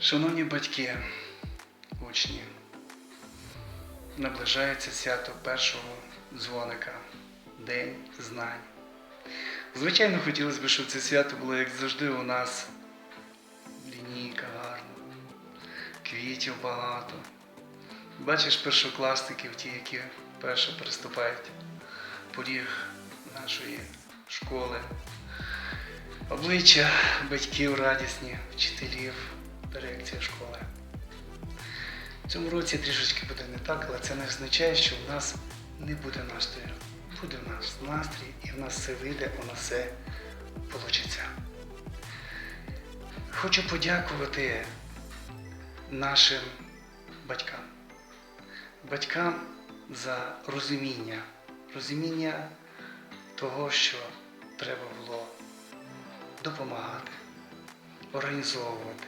Шановні батьки, учні, наближається свято першого дзвоника, День знань. Звичайно, хотілося б, щоб це свято було, як завжди, у нас лінійка гарна, квітів багато. Бачиш першокласників, ті, які перше переступають поріг нашої школи. Обличчя батьків радісні, вчителів, дирекція школи. В цьому році трішечки буде не так, але це не означає, що в нас не буде настрою. Буде в нас настрій, і в нас все вийде, у нас все вийде. Хочу подякувати нашим батькам. Батькам за розуміння. Розуміння того, що треба було допомагати, організовувати.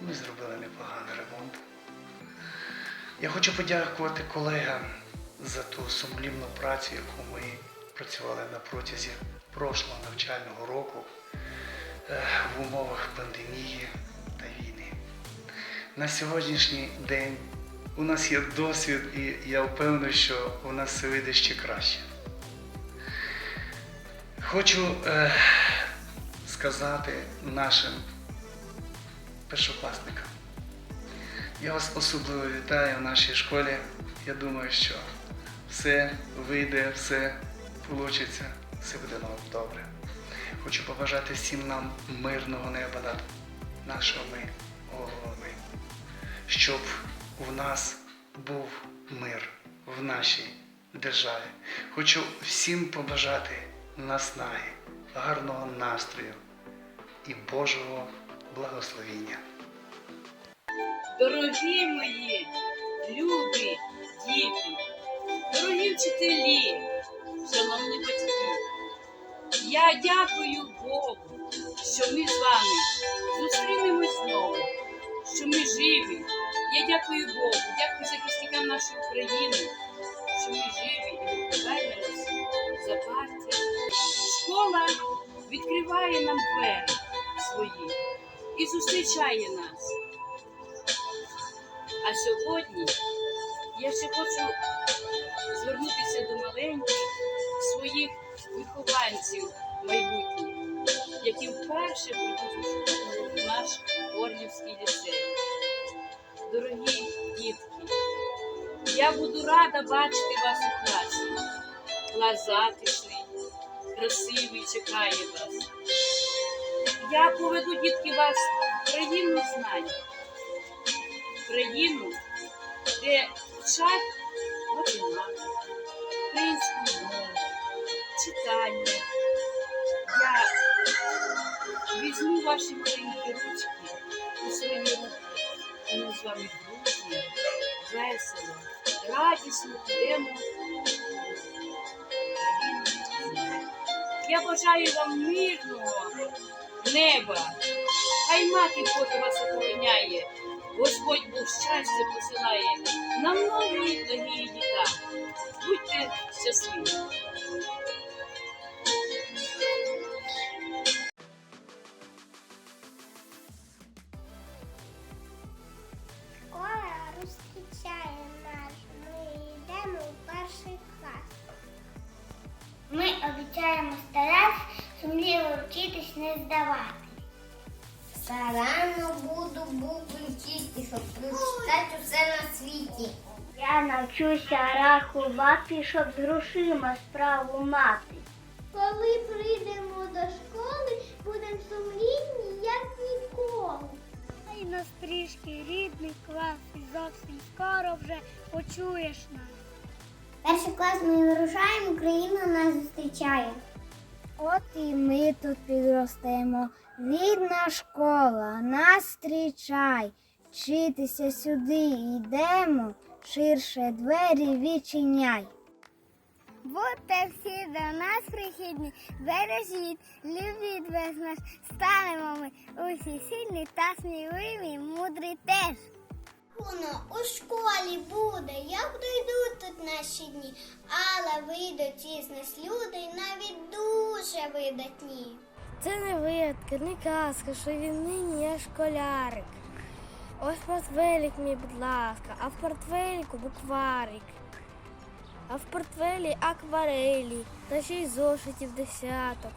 Ми зробили непоганий ремонт. Я хочу подякувати колегам за ту сумлінну працю, яку ми працювали на протязі прошлого навчального року е, в умовах пандемії та війни. На сьогоднішній день у нас є досвід, і я впевнений, що у нас все вийде ще краще. Хочу е, сказати нашим першокласникам. Я вас особливо вітаю в нашій школі. Я думаю, що все вийде, все вийде, все буде нам добре. Хочу побажати всім нам мирного неба над нашими головами, щоб у нас був мир в нашій державі. Хочу всім побажати наснаги, гарного настрою і Божого благословіння. Дорогі мої, любі діти, дорогі вчителі, шановні батьки, я дякую Богу, що ми з вами зустрінемось знову, що ми живі. Я дякую Богу, дякую захисникам нашої України, що ми живі і ми за партію. Школа відкриває нам двері свої і зустрічає нас. А сьогодні я ще хочу звернутися до маленьких своїх вихованців майбутніх, які вперше прийдуть в наш Орлівський ліцей. Дорогі дітки, я буду рада бачити вас у класі. Клас затишний, красивий чекає вас. Я поведу дітки вас в країну знань країну, де вчать математику, українську мову, читання. Я візьму ваші маленькі ручки у свої руки, ми з вами дружно, весело, радісно підемо. Я бажаю вам мирного неба. Хай мати Божа вас охороняє. Господь Бог щастя посилає на многі дорогі літа. Будьте щасливі! Не здавати. Старанно буду букви вчити, щоб прочитати усе на світі. Я навчуся рахувати, щоб з грошима справу мати. Коли прийдемо до школи, будемо сумлінні, як ніколи. Ай нас трішки рідний клас і зовсім скоро вже почуєш нас. Перший клас ми вирушаємо, Україна нас зустрічає. От і ми тут підростемо. Рідна школа, нас зустрічай. Вчитися сюди йдемо, ширше двері відчиняй. Будьте всі до нас прихідні, бережіть, любіть без нас, станемо ми усі сильні та сміливі, мудрі теж. Воно у школі буде, як дойдуть тут наші дні, але вийдуть із нас люди навіть дуже видатні. Це не вигадка, не казка, що він нині є школярик. Ось портфелік мій, будь ласка, а в портфеліку букварик. А в портфелі акварелі та ще й зошитів десяток.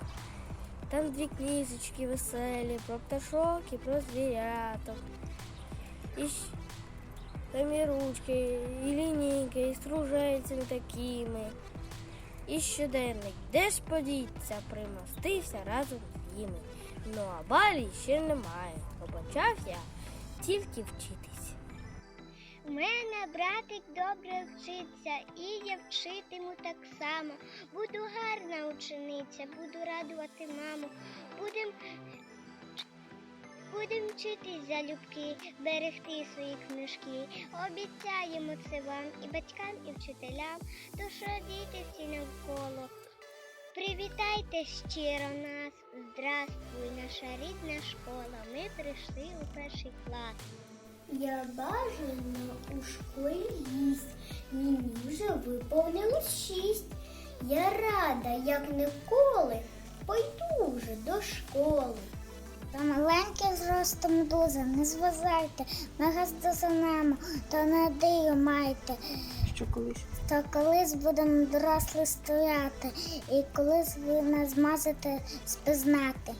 Там дві книжечки веселі про пташок і про звіряток. І там і ручки, і лінійки, і стружельцями такими. І щоденник, де ж подіться, примостився разом з ними. Ну а балі ще немає, бо почав я тільки вчитись. У мене братик добре вчиться, і я вчитиму так само. Буду гарна учениця, буду радувати маму. Будем, будем вчитись залюбки, берегти свої книжки. Обіцяємо це вам і батькам, і вчителям, тож радійте всі навколо. Привітайте щиро нас. Здравствуй, наша рідна школа. Ми прийшли у перший клас. Я бажана у школі їсть. Мені вже виповнилось шість. Я рада, як ніколи, пойду вже до школи. Та маленький зростом дуже, не зважайте, на газ дозанемо, та надію майте. Що колись? Та колись будемо дорослі стояти, і колись ви нас зможете спізнати.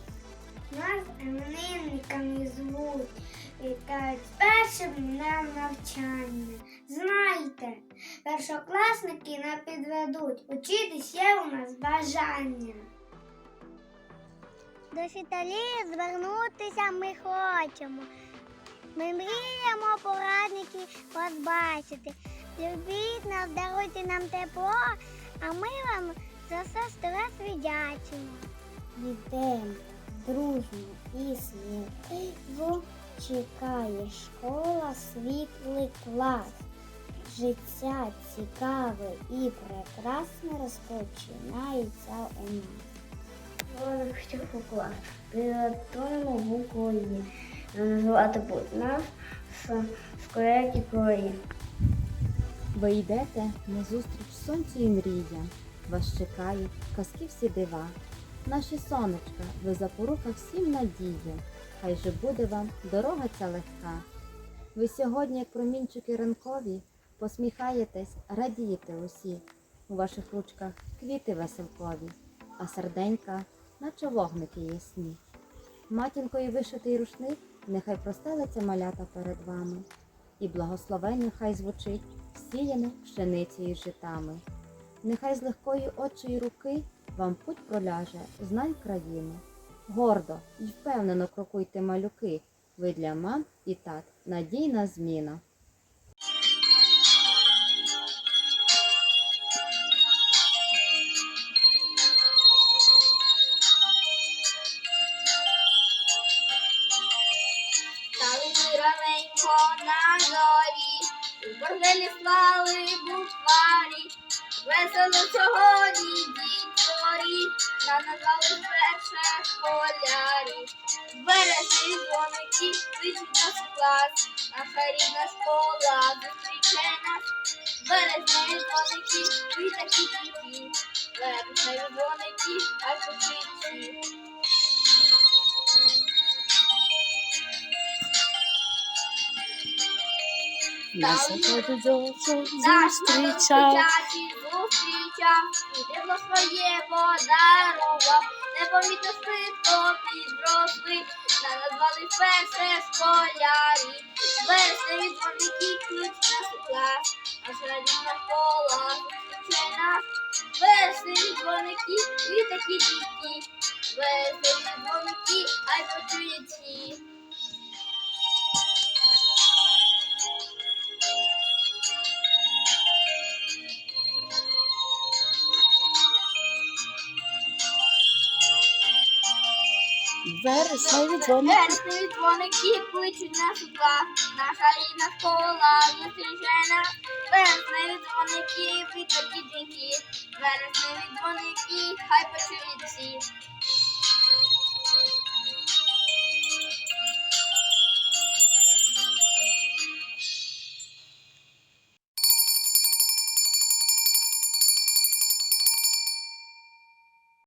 Нас іменинниками звуть, вітають першим днем навчання. Знайте, першокласники не підведуть, учитись є у нас бажання. До вчителів звернутися ми хочемо. Ми мріємо порадників вас бачити. Любіть нас, даруйте нам тепло, а ми вам за все сто раз віддячимо. Йдемо дружно і сміливо чекає школа світлий клас. Життя цікаве і прекрасне розпочинається у нас. Ворог клас. Підготуємо букву «Є». Назвати нас скоряті крої. Ви йдете назустріч сонцю і мріям. Вас чекають казки всі дива. Наші сонечка, ви запорука всім надія. Хай же буде вам дорога ця легка. Ви сьогодні, як промінчики ранкові, посміхаєтесь, радієте усі. У ваших ручках квіти веселкові, а серденька, наче вогники ясні. Матінкою вишитий рушник, нехай простелиться малята перед вами, і благословення хай звучить, сіяне пшеницею й житами. Нехай з легкої очої руки вам путь проляже, знай країну. Гордо й впевнено крокуйте малюки, ви для мам і тат надійна зміна. Раненько на зорі, борделі слали букварі. Весело сьогодні дітворі, на назвали перше школярі. Бережні дзвоники, кличуть нас у клас, наша рідна школа зустрічає нас. Бережні дзвоники, ви такі тільки, бережні дзвоники, аж у зовсім Наш дитячий зустрічав, і тепло своє подарував, непомітно швидко підросли, та назвали перше школярі. Вересневі дзвоники ключ нас у клас, наша рідна школа зустрічає нас. Вересневі дзвоники, і такі діти, вересневі дзвоники, ай почують всі. вересневі дзвони. Вересневі дзвоники кличуть нас у два. Наша рідна школа зустрічає нас. Вересневі дзвоники, ви такі дзвінки. Вересневі дзвоники, хай почують всі.